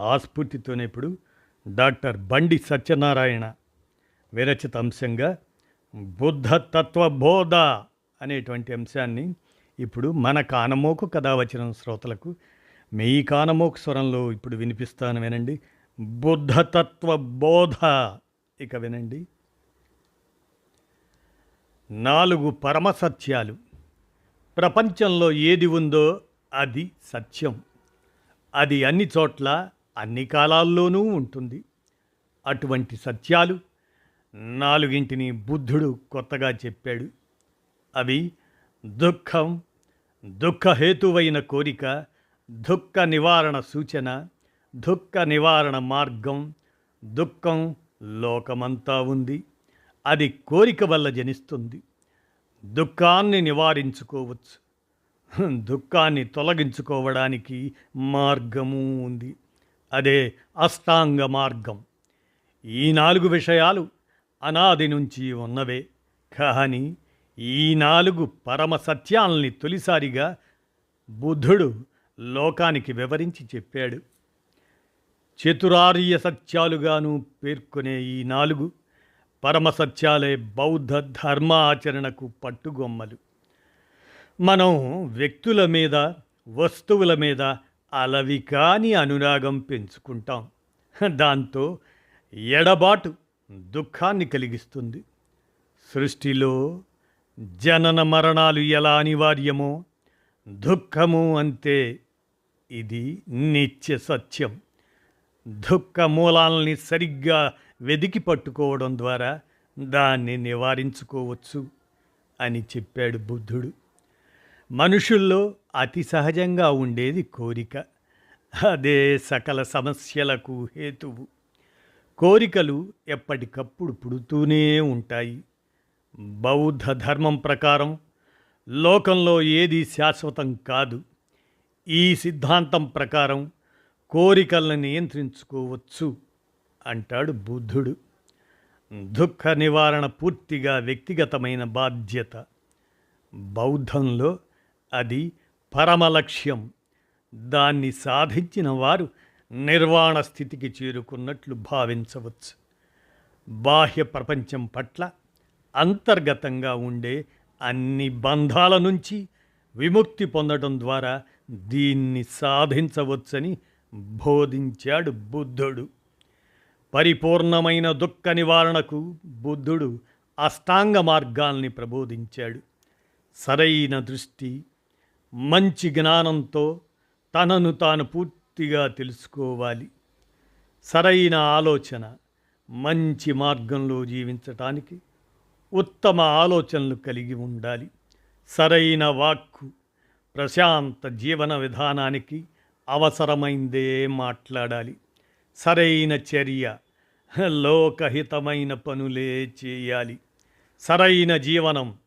ఆస్ఫూర్తితోనే ఇప్పుడు డాక్టర్ బండి సత్యనారాయణ విరచిత అంశంగా బుద్ధ తత్వబోధ అనేటువంటి అంశాన్ని ఇప్పుడు మన కానమోకు కథ వచ్చిన శ్రోతలకు మీ కానమోకు స్వరంలో ఇప్పుడు వినిపిస్తాను వినండి. బుద్ధతత్వ బోధ ఇక వినండి. నాలుగు పరమ సత్యాలు ప్రపంచంలో ఏది ఉందో అది సత్యం. అది అన్ని చోట్ల అన్ని కాలాల్లోనూ ఉంటుంది. అటువంటి సత్యాలు నాలుగింటిని బుద్ధుడు కొత్తగా చెప్పాడు. అవి దుఃఖం దుఃఖహేతువైన కోరిక దుఃఖ నివారణ సూచన దుఃఖ నివారణ మార్గం దుఃఖం లోకమంతా ఉంది. అది కోరిక వల్ల జనిస్తుంది. దుఃఖాన్ని నివారించుకోవచ్చు. దుఃఖాన్ని తొలగించుకోవడానికి మార్గము ఉంది. అదే అష్టాంగ మార్గం. ఈ నాలుగు విషయాలు అనాది నుంచి ఉన్నవే. కానీ ఈ నాలుగు పరమ సత్యాల్ని తొలిసారిగా బుద్ధుడు లోకానికి వివరించి చెప్పాడు. చతురార్య సత్యాలుగాను పేర్కొనే ఈ నాలుగు పరమ సత్యాలే బౌద్ధ ధర్మాచరణకు పట్టుగొమ్మలు. మనం వ్యక్తుల మీద వస్తువుల మీద అలవి కాని అనురాగం పెంచుకుంటాం. దాంతో ఎడబాటు దుఃఖాన్ని కలిగిస్తుంది. సృష్టిలో జనన మరణాలు ఎలా అనివార్యమో దుఃఖము అంతే. ఇది నిత్య సత్యం. దుఃఖ మూలాల్ని సరిగ్గా వెదికి పట్టుకోవడం ద్వారా దాన్ని నివారించుకోవచ్చు అని చెప్పాడు బుద్ధుడు. మనుషుల్లో అతి సహజంగా ఉండేది కోరిక. అదే సకల సమస్యలకు హేతువు. కోరికలు ఎప్పటికప్పుడు పుడుతూనే ఉంటాయి. బౌద్ధ ధర్మం ప్రకారం లోకంలో ఏది శాశ్వతం కాదు. ఈ సిద్ధాంతం ప్రకారం కోరికలను నియంత్రించుకోవచ్చు అంటాడు బుద్ధుడు. దుఃఖ నివారణ పూర్తిగా వ్యక్తిగతమైన బాధ్యత. బౌద్ధంలో అది పరమ లక్ష్యం దాన్ని సాధించిన వారు నిర్వాణ స్థితికి చేరుకున్నట్లు భావించవచ్చు. బాహ్య ప్రపంచం పట్ల అంతర్గతంగా ఉండే అన్ని బంధాల నుంచి విముక్తి పొందడం ద్వారా దీన్ని సాధించవచ్చని బోధించాడు బుద్ధుడు. పరిపూర్ణమైన దుఃఖ నివారణకు బుద్ధుడు అష్టాంగ మార్గాల్ని ప్రబోధించాడు. సరైన దృష్టి మంచి జ్ఞానంతో తనను తాను పూర్తిగా తెలుసుకోవాలి. సరైన ఆలోచన మంచి మార్గంలో జీవించటానికి ఉత్తమ ఆలోచనలు కలిగి ఉండాలి. సరైన వాక్కు ప్రశాంత జీవన విధానానికి అవసరమైందే మాట్లాడాలి. సరైన చర్య లోకహితమైన పనులే చేయాలి. సరైన జీవనం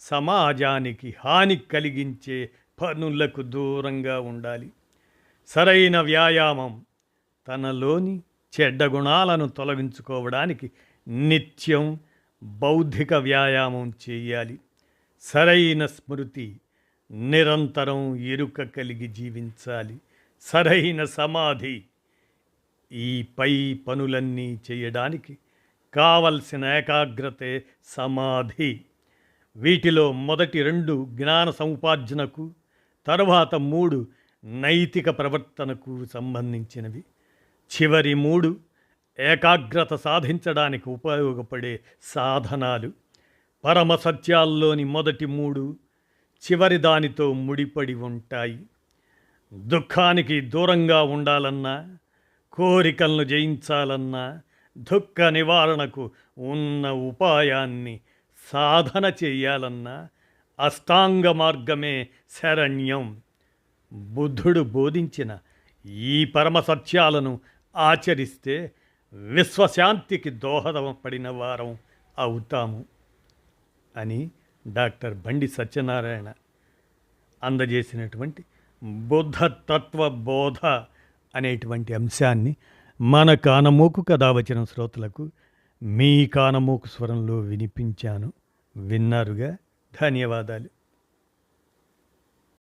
సమాజానికి హాని కలిగించే పనులకు దూరంగా ఉండాలి. సరైన వ్యాయామం తనలోని చెడ్డ గుణాలను తొలగించుకోవడానికి నిత్యం బౌద్ధిక వ్యాయామం చేయాలి. సరైన స్మృతి నిరంతరం ఎరుక కలిగి జీవించాలి. సరైన సమాధి ఈ పై పనులన్నీ చేయడానికి కావలసిన ఏకాగ్రతే సమాధి. వీటిలో మొదటి రెండు జ్ఞాన సముపార్జనకు తరువాత మూడు నైతిక ప్రవర్తనకు సంబంధించినవి. చివరి మూడు ఏకాగ్రత సాధించడానికి ఉపయోగపడే సాధనాలు. పరమ సత్యాల్లోని మొదటి మూడు చివరి దానితో ముడిపడి ఉంటాయి. దుఃఖానికి దూరంగా ఉండాలన్నా కోరికలను జయించాలన్నా దుఃఖ నివారణకు ఉన్న ఉపాయాన్ని సాధన చేయాలన్నా అష్టాంగ మార్గమే శరణ్యం. బుద్ధుడు బోధించిన ఈ పరమ సత్యాలను ఆచరిస్తే విశ్వశాంతికి దోహదపడిన వారం అవుతాము అని డాక్టర్ బండి సత్యనారాయణ అందజేసినటువంటి బుద్ధ తత్వ బోధ అనేటువంటి అంశాన్ని మన కానమోకు కథావచన శ్రోతలకు మీ కానమోకు స్వరంలో వినిపించాను. విన్నారుగా? ధన్యవాదాలు.